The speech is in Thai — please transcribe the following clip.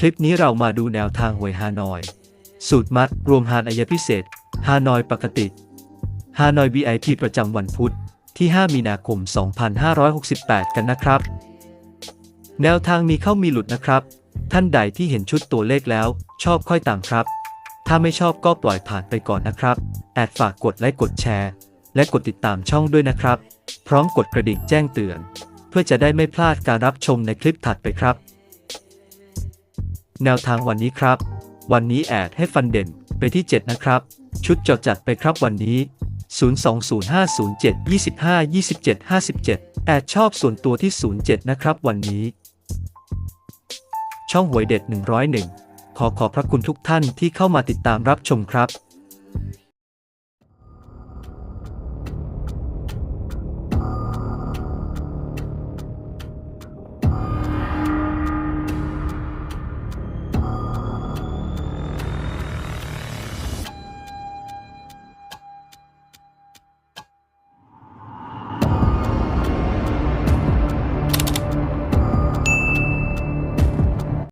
คลิปนี้เรามาดูแนวทางหวยฮานอย สูตรมัด รวมฮานอายพิเศษ ฮานอยปกติ ฮานอย VIP ประจำวันพุธที่ 5 มีนาคม 2568 กันนะครับ แนวทางมีเข้ามีหลุดนะครับ ท่านใดที่เห็นชุดตัวเลขแล้ว ชอบค่อยต่ามครับ ถ้าไม่ชอบก็ปล่อยผ่านไปก่อนนะครับ แอดฝากกดไลค์กดแชร์ และกดติดตามช่องด้วยนะครับ พร้อมกดกระดิ่งแจ้งเตือน เพื่อจะได้ไม่พลาดการรับชมในคลิปถัดไปครับ แนวทางวันนี้ครับ วันนี้แอดให้ฟันเด่นไปที่ 7 นะครับ ชุดจดจัดไปครับวันนี้ 020507252757 แอดชอบส่วนตัวที่ 07 นะครับวันนี้ ช่องหวยเด็ด 101 ขอขอบพระคุณทุกท่านที่เข้ามาติดตามรับชมครับ